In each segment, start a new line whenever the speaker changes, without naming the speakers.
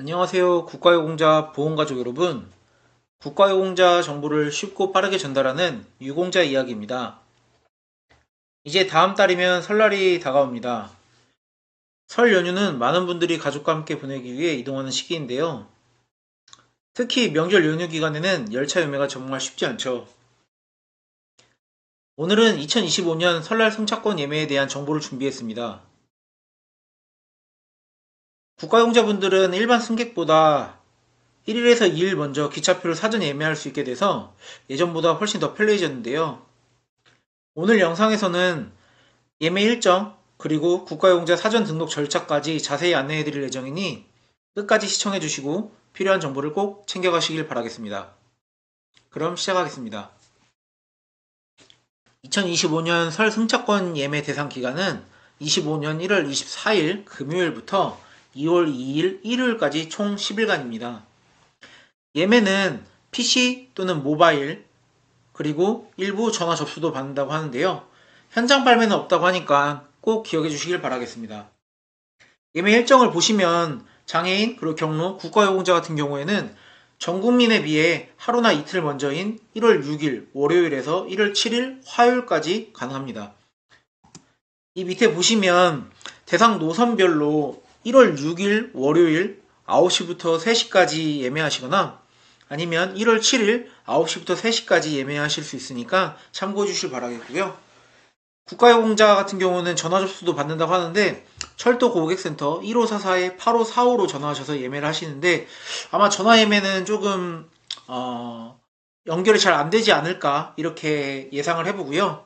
안녕하세요. 국가유공자 보험가족 여러분. 국가유공자 정보를 쉽고 빠르게 전달하는 유공자 이야기입니다. 이제 다음 달이면 설날이 다가옵니다. 설 연휴는 많은 분들이 가족과 함께 보내기 위해 이동하는 시기인데요. 특히 명절 연휴 기간에는 열차 예매가 정말 쉽지 않죠. 오늘은 2025년 설날 승차권 예매에 대한 정보를 준비했습니다. 국가용자분들은 일반 승객보다 1일에서 2일 먼저 기차표를 사전 예매할 수 있게 돼서 예전보다 훨씬 더 편리해졌는데요. 오늘 영상에서는 예매 일정, 그리고 국가용자 사전 등록 절차까지 자세히 안내해 드릴 예정이니 끝까지 시청해 주시고 필요한 정보를 꼭 챙겨가시길 바라겠습니다. 그럼 시작하겠습니다. 2025년 설 승차권 예매 대상 기간은 25년 1월 24일 금요일부터 2월 2일 일요일까지 총 10일간입니다. 예매는 PC 또는 모바일 그리고 일부 전화 접수도 받는다고 하는데요. 현장 발매는 없다고 하니까 꼭 기억해 주시길 바라겠습니다. 예매 일정을 보시면 장애인 그리고 경로 국가요공자 같은 경우에는 전 국민에 비해 하루나 이틀 먼저인 1월 6일 월요일에서 1월 7일 화요일까지 가능합니다. 이 밑에 보시면 대상 노선별로 1월 6일 월요일 9시부터 3시까지 예매하시거나 아니면 1월 7일 9시부터 3시까지 예매하실 수 있으니까 참고해 주실 바라겠고요. 국가요공자 같은 경우는 전화 접수도 받는다고 하는데 철도 고객센터 1544-8545로 전화하셔서 예매를 하시는데 아마 전화 예매는 조금 어, 연결이 잘 안 되지 않을까 이렇게 예상을 해보고요.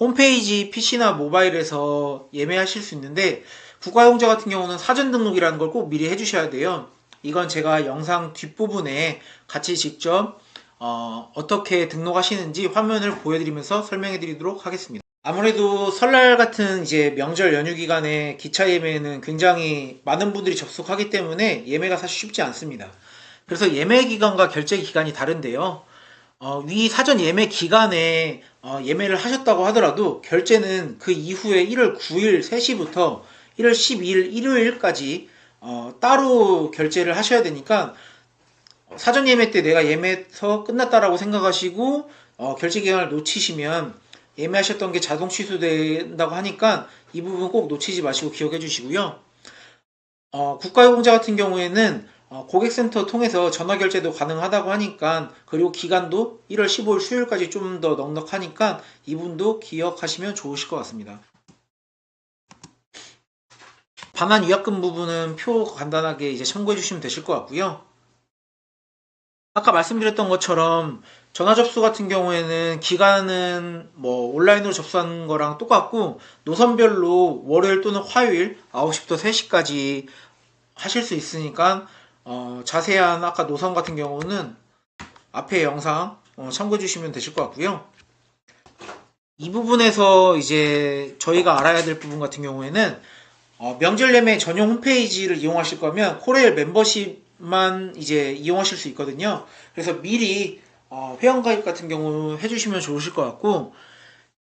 홈페이지 PC나 모바일에서 예매하실 수 있는데 국가용자 같은 경우는 사전 등록이라는 걸 꼭 미리 해주셔야 돼요. 이건 제가 영상 뒷부분에 같이 직접 어, 떻게 등록하시는지 화면을 보여드리면서 설명해 드리도록 하겠습니다. 아무래도 설날 같은 이제 명절 연휴 기간에 기차 예매는 굉장히 많은 분들이 접속하기 때문에 예매가 사실 쉽지 않습니다. 그래서 예매 기간과 결제 기간이 다른데요. 어, 위 사전 예매 기간에 어, 예매를 하셨다고 하더라도 결제는 그 이후에 1월 9일 3시부터 1월 12일 일요일까지 어, 따로 결제를 하셔야 되니까 사전 예매 때 내가 예매서 끝났다라고 생각하시고 어, 결제 기간을 놓치시면 예매하셨던 게 자동 취소된다고 하니까 이 부분 꼭 놓치지 마시고 기억해 주시고요. 어, 국가요공자 같은 경우에는 어, 고객센터 통해서 전화 결제도 가능하다고 하니까 그리고 기간도 1월 15일 수요일까지 좀 더 넉넉하니까 이분도 기억하시면 좋으실 것 같습니다. 반환 위약금 부분은 표 간단하게 이제 참고해 주시면 되실 것 같고요. 아까 말씀드렸던 것처럼 전화 접수 같은 경우에는 기간은 뭐 온라인으로 접수하는 거랑 똑같고 노선별로 월요일 또는 화요일 9시부터 3시까지 하실 수 있으니까 어, 자세한 아까 노선 같은 경우는 앞에 영상 어, 참고해 주시면 되실 것 같고요. 이 부분에서 이제 저희가 알아야 될 부분 같은 경우에는 어, 명절 예매 전용 홈페이지를 이용하실 거면 코레일 멤버십만 이제 이용하실 수 있거든요. 그래서 미리 어, 회원가입 같은 경우 해주시면 좋으실 것 같고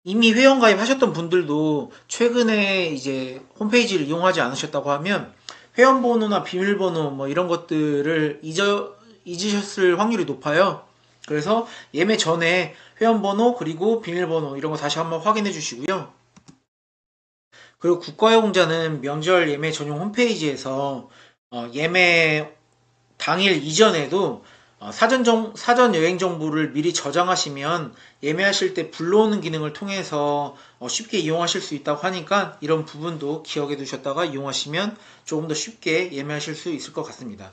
이미 회원가입 하셨던 분들도 최근에 이제 홈페이지를 이용하지 않으셨다고 하면 회원번호나 비밀번호 뭐 이런 것들을 잊어, 잊으셨을 확률이 높아요. 그래서 예매 전에 회원번호 그리고 비밀번호 이런 거 다시 한번 확인해 주시고요. 그리고 국가요공자는 명절 예매 전용 홈페이지에서 어, 예매 당일 이전에도 어, 사전 정, 사전 여행 정보를 미리 저장하시면 예매하실 때 불러오는 기능을 통해서 어, 쉽게 이용하실 수 있다고 하니까 이런 부분도 기억해 두셨다가 이용하시면 조금 더 쉽게 예매하실 수 있을 것 같습니다.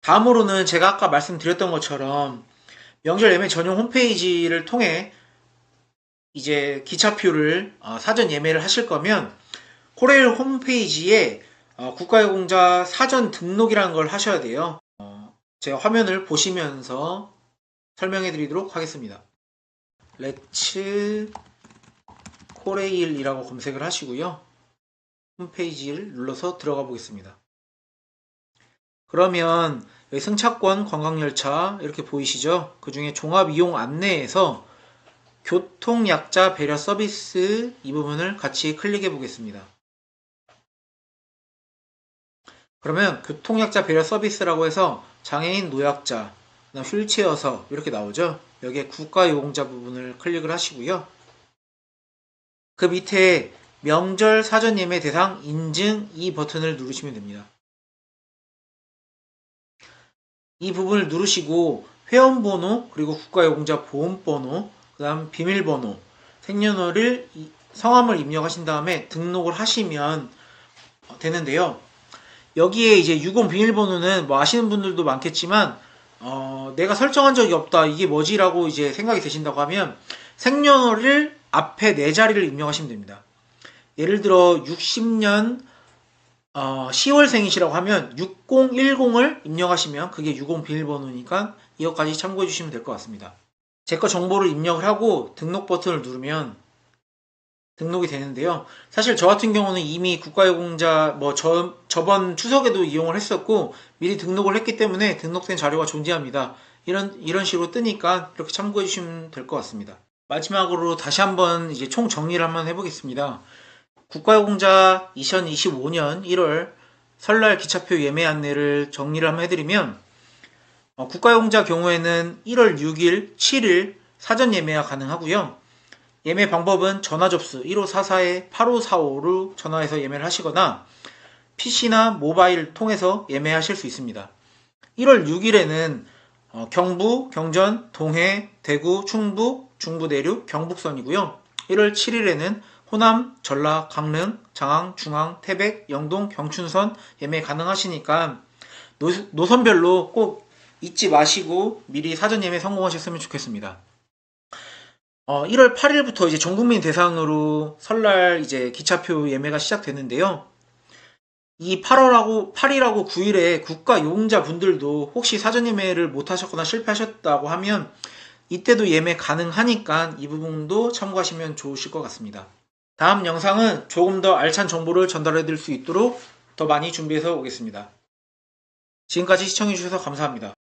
다음으로는 제가 아까 말씀드렸던 것처럼 명절 예매 전용 홈페이지를 통해 이제 기차표를 어, 사전 예매를 하실 거면 코레일 홈페이지에 어, 국가유공자 사전 등록이라는 걸 하셔야 돼요. 어, 제가 화면을 보시면서 설명해 드리도록 하겠습니다. 렛츠 코레일이라고 검색을 하시고요. 홈페이지를 눌러서 들어가 보겠습니다. 그러면 승차권 관광열차 이렇게 보이시죠? 그 중에 종합이용 안내에서 교통약자 배려 서비스 이 부분을 같이 클릭해 보겠습니다. 그러면 교통약자 배려 서비스라고 해서 장애인 노약자, 휠체어서 이렇게 나오죠. 여기에 국가요금자 부분을 클릭을 하시고요. 그 밑에 명절 사전 예매 대상 인증 이 버튼을 누르시면 됩니다. 이 부분을 누르시고 회원번호 그리고 국가요금자 보험번호 그 다음 비밀번호 생년월일 이- 성함을 입력하신 다음에 등록을 하시면 되는데요. 여기에 이제 유공 비밀번호는 뭐 아시는 분들도 많겠지만 어, 내가 설정한 적이 없다 이게 뭐지라고 이제 생각이 되신다고 하면 생년월일 앞에 네 자리를 입력하시면 됩니다. 예를 들어 60년 어, 10월생이시라고 하면 6010을 입력하시면 그게 60 비밀번호니까 이것까지 참고해 주시면 될 것 같습니다. 제 거 정보를 입력을 하고 등록 버튼을 누르면 등록이 되는데요. 사실 저 같은 경우는 이미 국가요금자 뭐 저, 저번 추석에도 이용을 했었고 미리 등록을 했기 때문에 등록된 자료가 존재합니다. 이런 이런 식으로 뜨니까 이렇게 참고해 주시면 될 것 같습니다. 마지막으로 다시 한번 이제 총 정리를 한번 해보겠습니다. 국가요금자 2025년 1월 설날 기차표 예매 안내를 정리를 한번 해드리면 어, 국가요금자 경우에는 1월 6일, 7일 사전 예매가 가능하고요. 예매 방법은 전화 접수 1544-8545로 전화해서 예매를 하시거나 PC나 모바일 통해서 예매하실 수 있습니다. 1월 6일에는 어, 경부, 경전, 동해, 대구, 충북, 중부 내륙, 경북선이고요. 1월 7일에는 호남, 전라, 강릉, 장항, 중앙, 태백, 영동, 경춘선 예매 가능하시니까 노, 노선별로 꼭 잊지 마시고 미리 사전 예매 성공하셨으면 좋겠습니다. 어, 1월 8일부터 이제 전 국민 대상으로 설날 이제 기차표 예매가 시작되는데요. 이 8월하고 8일하고 9일에 국가 요금자 분들도 혹시 사전 예매를 못 하셨거나 실패하셨다고 하면 이때도 예매 가능하니까 이 부분도 참고하시면 좋으실 것 같습니다. 다음 영상은 조금 더 알찬 정보를 전달해 드릴 수 있도록 더 많이 준비해서 오겠습니다. 지금까지 시청해 주셔서 감사합니다.